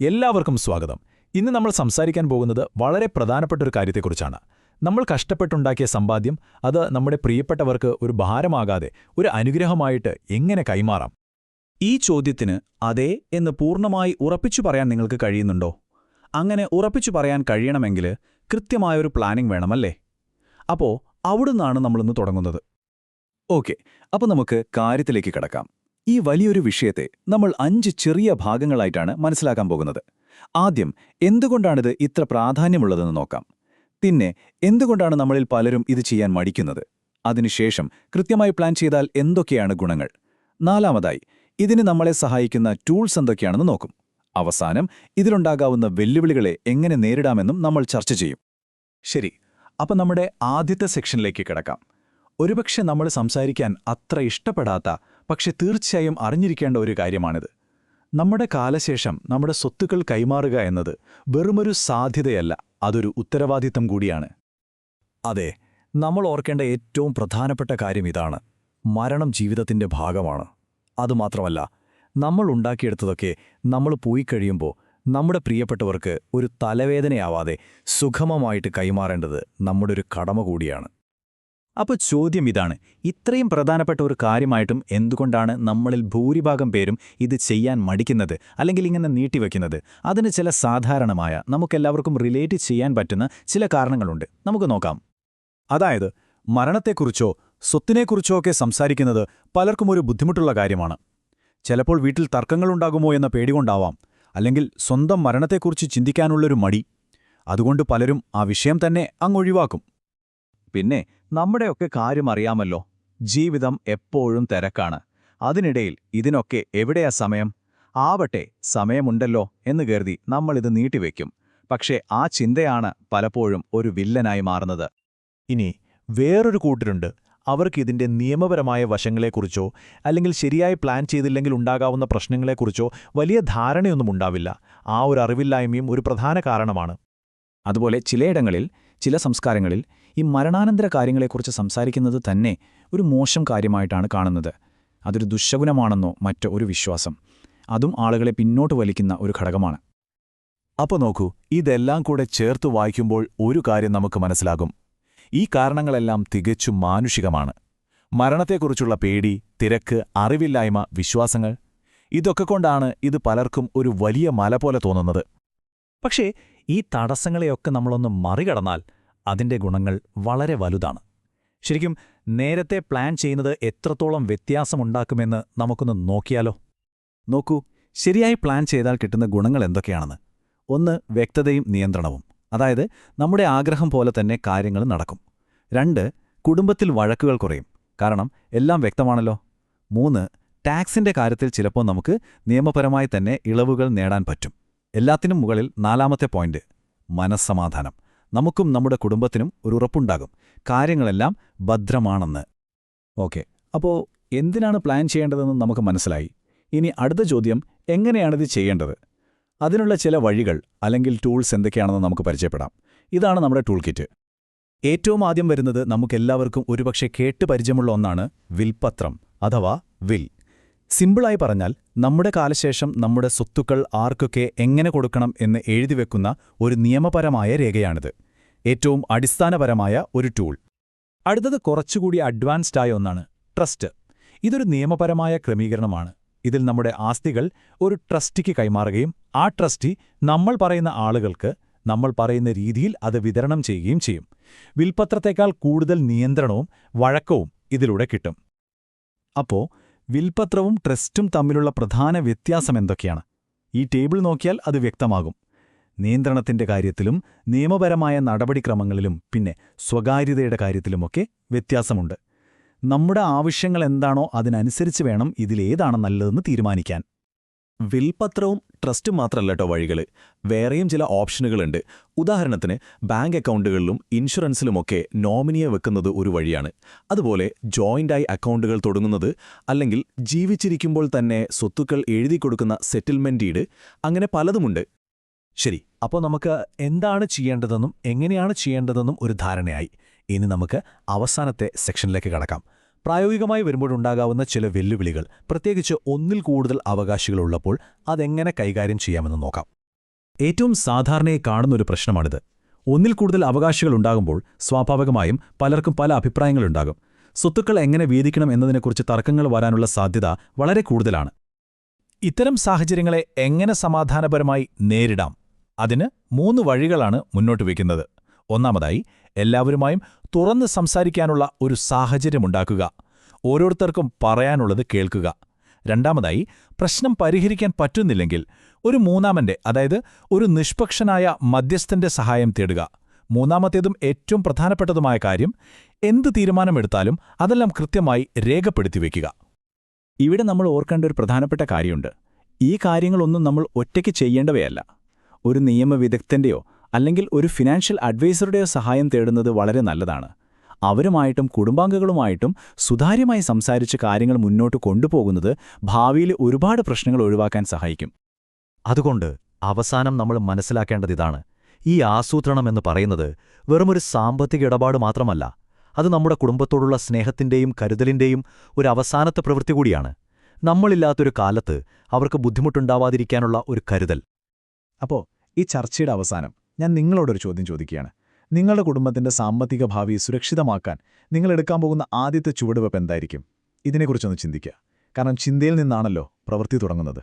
എല്ലാവർക്കും സ്വാഗതം. ഇന്ന് നമ്മൾ സംസാരിക്കാൻ പോകുന്നത് വളരെ പ്രധാനപ്പെട്ട ഒരു കാര്യത്തെക്കുറിച്ചാണ്. നമ്മൾ കഷ്ടപ്പെട്ടുണ്ടാക്കിയ സമ്പാദ്യം അത് നമ്മുടെ പ്രിയപ്പെട്ടവർക്ക് ഒരു ഭാരമാകാതെ ഒരു അനുഗ്രഹമായിട്ട് എങ്ങനെ കൈമാറാം? ഈ ചോദ്യത്തിന് അതേ എന്ന് പൂർണമായി ഉറപ്പിച്ചു പറയാൻ നിങ്ങൾക്ക് കഴിയുന്നുണ്ടോ? അങ്ങനെ ഉറപ്പിച്ചു പറയാൻ കഴിയണമെങ്കിൽ കൃത്യമായൊരു പ്ലാനിംഗ് വേണമല്ലേ? അപ്പോ അവിടുന്നാണ് നമ്മളിന്ന് തുടങ്ങുന്നത്. ഓക്കെ അപ്പോൾ നമുക്ക് കാര്യത്തിലേക്ക് കടക്കാം. ഈ വലിയൊരു വിഷയത്തെ നമ്മൾ അഞ്ച് ചെറിയ ഭാഗങ്ങളായിട്ടാണ് മനസ്സിലാക്കാൻ പോകുന്നത്. ആദ്യം എന്തുകൊണ്ടാണിത് ഇത്ര പ്രാധാന്യമുള്ളതെന്ന് നോക്കാം. പിന്നെ എന്തുകൊണ്ടാണ് നമ്മളിൽ പലരും ഇത് ചെയ്യാൻ മടിക്കുന്നത്? അതിനുശേഷം കൃത്യമായി പ്ലാൻ ചെയ്താൽ എന്തൊക്കെയാണ് ഗുണങ്ങൾ? നാലാമതായി ഇതിന് നമ്മളെ സഹായിക്കുന്ന ടൂൾസ് എന്തൊക്കെയാണെന്ന് നോക്കും. അവസാനം ഇതിലുണ്ടാകാവുന്ന വെല്ലുവിളികളെ എങ്ങനെ നേരിടാമെന്നും നമ്മൾ ചർച്ച ചെയ്യും. ശരി അപ്പം നമ്മുടെ ആദ്യത്തെ സെക്ഷനിലേക്ക് കിടക്കാം. ഒരുപക്ഷെ നമ്മൾ സംസാരിക്കാൻ അത്ര ഇഷ്ടപ്പെടാത്ത പക്ഷെ തീർച്ചയായും അറിഞ്ഞിരിക്കേണ്ട ഒരു കാര്യമാണിത്. നമ്മുടെ കാലശേഷം നമ്മുടെ സ്വത്തുക്കൾ കൈമാറുക എന്നത് വെറുമൊരു സാധ്യതയല്ല അതൊരു ഉത്തരവാദിത്തം കൂടിയാണ്. അതെ നമ്മൾ ഓർക്കേണ്ട ഏറ്റവും പ്രധാനപ്പെട്ട കാര്യം ഇതാണ്. മരണം ജീവിതത്തിന്റെ ഭാഗമാണ്. അതുമാത്രമല്ല നമ്മൾ ഉണ്ടാക്കിയെടുത്തതൊക്കെ നമ്മൾ പോയി കഴിയുമ്പോൾ നമ്മുടെ പ്രിയപ്പെട്ടവർക്ക് ഒരു തലവേദനയാവാതെ സുഖമമായിട്ട് കൈമാറേണ്ടത് നമ്മുടെ ഒരു കടമ കൂടിയാണ്. അപ്പോൾ ചോദ്യം ഇതാണ്. ഇത്രയും പ്രധാനപ്പെട്ട ഒരു കാര്യമായിട്ടും എന്തുകൊണ്ടാണ് നമ്മളിൽ ഭൂരിഭാഗം പേരും ഇത് ചെയ്യാൻ മടിക്കുന്നത്? അല്ലെങ്കിൽ ഇങ്ങനെ നീട്ടിവെക്കുന്നത് അതിന് ചില സാധാരണമായ നമുക്കെല്ലാവർക്കും റിലേറ്റ് ചെയ്യാൻ പറ്റുന്ന ചില കാരണങ്ങളുണ്ട്. നമുക്ക് നോക്കാം. അതായത് മരണത്തെക്കുറിച്ചോ സ്വത്തിനെക്കുറിച്ചോ ഒക്കെ സംസാരിക്കുന്നത് പലർക്കും ഒരു ബുദ്ധിമുട്ടുള്ള കാര്യമാണ്. ചിലപ്പോൾ വീട്ടിൽ തർക്കങ്ങളുണ്ടാകുമോ എന്ന പേടികൊണ്ടാവാം അല്ലെങ്കിൽ സ്വന്തം മരണത്തെക്കുറിച്ച് ചിന്തിക്കാനുള്ളൊരു മടി. അതുകൊണ്ട് പലരും ആ വിഷയം തന്നെ അങ്ങൊഴിവാക്കും പിന്നെ നമ്മുടെയൊക്കെ കാര്യം അറിയാമല്ലോ. ജീവിതം എപ്പോഴും തിരക്കാണ്. അതിനിടയിൽ ഇതിനൊക്കെ എവിടെയാ സമയം? ആവട്ടെ സമയമുണ്ടല്ലോ എന്ന് കരുതി നമ്മളിത് നീട്ടിവെക്കും. പക്ഷേ ആ ചിന്തയാണ് പലപ്പോഴും ഒരു വില്ലനായി മാറുന്നത്. ഇനി വേറൊരു കൂട്ടരുണ്ട്. അവർക്ക് ഇതിന്റെ നിയമപരമായ വശങ്ങളെക്കുറിച്ചോ അല്ലെങ്കിൽ ശരിയായി പ്ലാൻ ചെയ്തില്ലെങ്കിൽ ഉണ്ടാകാവുന്ന പ്രശ്നങ്ങളെക്കുറിച്ചോ വലിയ ധാരണയൊന്നും ഉണ്ടാവില്ല. ആ ഒരു അറിവില്ലായ്മയും ഒരു പ്രധാന കാരണമാണ്. അതുപോലെ ചിലയിടങ്ങളിൽ ചില സംസ്കാരങ്ങളിൽ ഈ മരണാനന്തര കാര്യങ്ങളെക്കുറിച്ച് സംസാരിക്കുന്നത് തന്നെ ഒരു മോശം കാര്യമായിട്ടാണ് കാണുന്നത്. അതൊരു ദുശകുനമാണെന്നോ മറ്റോ ഒരു വിശ്വാസം. അതും ആളുകളെ പിന്നോട്ട് വലിക്കുന്ന ഒരു ഘടകമാണ്. അപ്പോൾ നോക്കൂ ഇതെല്ലാം കൂടെ ചേർത്ത് വായിക്കുമ്പോൾ ഒരു കാര്യം നമുക്ക് മനസ്സിലാകും. ഈ കാരണങ്ങളെല്ലാം തികച്ചും മാനുഷികമാണ്. മരണത്തെക്കുറിച്ചുള്ള പേടി തിരക്ക് അറിവില്ലായ്മ വിശ്വാസങ്ങൾ ഇതൊക്കെ കൊണ്ടാണ് ഇത് പലർക്കും ഒരു വലിയ മല പോലെ തോന്നുന്നത്. പക്ഷേ ഈ തടസ്സങ്ങളെയൊക്കെ നമ്മളൊന്ന് മറികടന്നാൽ അതിന്റെ ഗുണങ്ങൾ വളരെ വലുതാണ്. ശരിക്കും നേരത്തെ പ്ലാൻ ചെയ്യുന്നത് എത്രത്തോളം വ്യത്യാസമുണ്ടാക്കുമെന്ന് നമുക്കൊന്ന് നോക്കിയാലോ? നോക്കൂ ശരിയായി പ്ലാൻ ചെയ്താൽ കിട്ടുന്ന ഗുണങ്ങൾ എന്തൊക്കെയാണെന്ന്. ഒന്ന് വ്യക്തതയും നിയന്ത്രണവും. അതായത് നമ്മുടെ ആഗ്രഹം പോലെ തന്നെ കാര്യങ്ങൾ നടക്കും. രണ്ട് കുടുംബത്തിൽ വഴക്കുകൾ കുറയും. കാരണം എല്ലാം വ്യക്തമാണല്ലോ. മൂന്ന് ടാക്സിന്റെ കാര്യത്തിൽ ചിലപ്പോൾ നമുക്ക് നിയമപരമായി തന്നെ ഇളവുകൾ നേടാൻ പറ്റും. എല്ലാത്തിനും മുകളിൽ നാലാമത്തെ പോയിന്റ് മനസ്സമാധാനം. നമുക്കും നമ്മുടെ കുടുംബത്തിനും ഒരു ഉറപ്പുണ്ടാകും. കാര്യങ്ങളെല്ലാം ഭദ്രമാണെന്ന്. ഓക്കെ അപ്പോൾ എന്തിനാണ് പ്ലാൻ ചെയ്യേണ്ടതെന്ന് നമുക്ക് മനസ്സിലായി. ഇനി അടുത്ത ചോദ്യം എങ്ങനെയാണിത് ചെയ്യേണ്ടത്? അതിനുള്ള ചില വഴികൾ അല്ലെങ്കിൽ ടൂൾസ് എന്തൊക്കെയാണെന്ന് നമുക്ക് പരിചയപ്പെടാം. ഇതാണ് നമ്മുടെ ടൂൾ കിറ്റ് ഏറ്റവും ആദ്യം വരുന്നത് നമുക്കെല്ലാവർക്കും ഒരുപക്ഷെ കേട്ട് പരിചയമുള്ള ഒന്നാണ് വിൽപത്രം അഥവാ വിൽ. സിമ്പിളായി പറഞ്ഞാൽ നമ്മുടെ കാലശേഷം നമ്മുടെ സ്വത്തുക്കൾ ആർക്കൊക്കെ എങ്ങനെ കൊടുക്കണം എന്ന് എഴുതിവെക്കുന്ന ഒരു നിയമപരമായ രേഖയാണിത്. ഏറ്റവും അടിസ്ഥാനപരമായ ഒരു ടൂൾ. അടുത്തത് കുറച്ചുകൂടി അഡ്വാൻസ്ഡ് ആയ ഒന്നാണ് ട്രസ്റ്റ്. ഇതൊരു നിയമപരമായ ക്രമീകരണമാണ്. ഇതിൽ നമ്മുടെ ആസ്തികൾ ഒരു ട്രസ്റ്റിക്ക് കൈമാറുകയും ആ ട്രസ്റ്റി നമ്മൾ പറയുന്ന ആളുകൾക്ക് നമ്മൾ പറയുന്ന രീതിയിൽ അത് വിതരണം ചെയ്യുകയും ചെയ്യും. വിൽപത്രത്തേക്കാൾ കൂടുതൽ നിയന്ത്രണവും വഴക്കവും ഇതിലൂടെ കിട്ടും. അപ്പോ വിൽപത്രവും ട്രസ്റ്റും തമ്മിലുള്ള പ്രധാന വ്യത്യാസം എന്തൊക്കെയാണ്? ഈ ടേബിൾ നോക്കിയാൽ അത് വ്യക്തമാകും. നിയന്ത്രണത്തിന്റെ കാര്യത്തിലും നിയമപരമായ നടപടിക്രമങ്ങളിലും പിന്നെ സ്വകാര്യതയുടെ കാര്യത്തിലുമൊക്കെ വ്യത്യാസമുണ്ട്. നമ്മുടെ ആവശ്യങ്ങൾ എന്താണോ അതിനനുസരിച്ച് വേണം ഇതിലേതാണ് നല്ലതെന്ന് തീരുമാനിക്കാൻ. വിൽപത്രവും ട്രസ്റ്റും മാത്രമല്ല കേട്ടോ വഴികൾ വേറെയും ചില ഓപ്ഷനുകളുണ്ട്. ഉദാഹരണത്തിന് ബാങ്ക് അക്കൗണ്ടുകളിലും ഇൻഷുറൻസിലുമൊക്കെ നോമിനിയെ വെക്കുന്നത് ഒരു വഴിയാണ്. അതുപോലെ ജോയിന്റായി അക്കൗണ്ടുകൾ തുടങ്ങുന്നത് അല്ലെങ്കിൽ ജീവിച്ചിരിക്കുമ്പോൾ തന്നെ സ്വത്തുക്കൾ എഴുതി കൊടുക്കുന്ന സെറ്റിൽമെന്റ് ഈട് അങ്ങനെ പലതുമുണ്ട്. ശരി അപ്പോൾ നമുക്ക് എന്താണ് ചെയ്യേണ്ടതെന്നും എങ്ങനെയാണ് ചെയ്യേണ്ടതെന്നും ഒരു ധാരണയായി. ഇനി നമുക്ക് അവസാനത്തെ സെക്ഷനിലേക്ക് കടക്കാം. പ്രായോഗികമായി വരുമ്പോഴുണ്ടാകാവുന്ന ചില വെല്ലുവിളികൾ. പ്രത്യേകിച്ച് ഒന്നിൽ കൂടുതൽ അവകാശികളുള്ളപ്പോൾ അതെങ്ങനെ കൈകാര്യം ചെയ്യാമെന്ന് നോക്കാം. ഏറ്റവും സാധാരണയായി കാണുന്നൊരു പ്രശ്നമാണിത്. ഒന്നിൽ കൂടുതൽ അവകാശികൾ ഉണ്ടാകുമ്പോൾ സ്വാഭാവികമായും പലർക്കും പല അഭിപ്രായങ്ങളുണ്ടാകും സ്വത്തുക്കൾ എങ്ങനെ വീതിക്കണം എന്നതിനെക്കുറിച്ച് തർക്കങ്ങൾ വരാനുള്ള സാധ്യത വളരെ കൂടുതലാണ്. ഇത്തരം സാഹചര്യങ്ങളെ എങ്ങനെ സമാധാനപരമായി നേരിടാം? അതിന് മൂന്ന് വഴികളാണ് മുന്നോട്ട് വയ്ക്കുന്നത്. ഒന്നാമതായി എല്ലാവരുമായും തുറന്ന് സംസാരിക്കാനുള്ള ഒരു സാഹചര്യമുണ്ടാക്കുക ഓരോരുത്തർക്കും പറയാനുള്ളത് കേൾക്കുക. രണ്ടാമതായി പ്രശ്നം പരിഹരിക്കാൻ പറ്റുന്നില്ലെങ്കിൽ ഒരു മൂന്നാമന്റെ അതായത് ഒരു നിഷ്പക്ഷനായ മധ്യസ്ഥന്റെ സഹായം തേടുക. മൂന്നാമത്തേതും ഏറ്റവും പ്രധാനപ്പെട്ടതുമായ കാര്യം എന്ത് തീരുമാനമെടുത്താലും അതെല്ലാം കൃത്യമായി രേഖപ്പെടുത്തി വയ്ക്കുക ഇവിടെ നമ്മൾ ഓർക്കേണ്ട ഒരു പ്രധാനപ്പെട്ട കാര്യമുണ്ട്. ഈ കാര്യങ്ങളൊന്നും നമ്മൾ ഒറ്റയ്ക്ക് ചെയ്യേണ്ടവയല്ല. ഒരു നിയമവിദഗ്ധന്റെയോ അല്ലെങ്കിൽ ഒരു ഫിനാൻഷ്യൽ അഡ്വൈസറുടെ സഹായം തേടുന്നത് വളരെ നല്ലതാണ്. അവരുമായിട്ടും കുടുംബാംഗങ്ങളുമായിട്ടും സുതാര്യമായി സംസാരിച്ച് കാര്യങ്ങൾ മുന്നോട്ട് കൊണ്ടുപോകുന്നത് ഭാവിയിൽ ഒരുപാട് പ്രശ്നങ്ങൾ ഒഴിവാക്കാൻ സഹായിക്കും. അതുകൊണ്ട് അവസാനം നമ്മൾ മനസ്സിലാക്കേണ്ടതിതാണ് ഈ ആസൂത്രണം എന്ന് പറയുന്നത് വെറുമൊരു സാമ്പത്തിക ഇടപാട് മാത്രമല്ല അത് നമ്മുടെ കുടുംബത്തോടുള്ള സ്നേഹത്തിന്റെയും കരുതലിന്റെയും ഒരു അവസാനത്തെ പ്രവൃത്തി കൂടിയാണ്. നമ്മളില്ലാത്തൊരു കാലത്ത് അവർക്ക് ബുദ്ധിമുട്ടുണ്ടാവാതിരിക്കാനുള്ള ഒരു കരുതൽ. അപ്പോൾ ഈ ചർച്ചയുടെ അവസാനം ഞാൻ നിങ്ങളോടൊരു ചോദ്യം ചോദിക്കുകയാണ്. നിങ്ങളുടെ കുടുംബത്തിന്റെ സാമ്പത്തിക ഭാവി സുരക്ഷിതമാക്കാൻ നിങ്ങൾ എടുക്കാൻ പോകുന്ന ആദ്യത്തെ ചുവടുവെപ്പ് എന്തായിരിക്കും? ഇതിനെക്കുറിച്ചൊന്ന് ചിന്തിക്കുക. കാരണം ചിന്തയിൽ നിന്നാണല്ലോ പ്രവൃത്തി തുടങ്ങുന്നത്.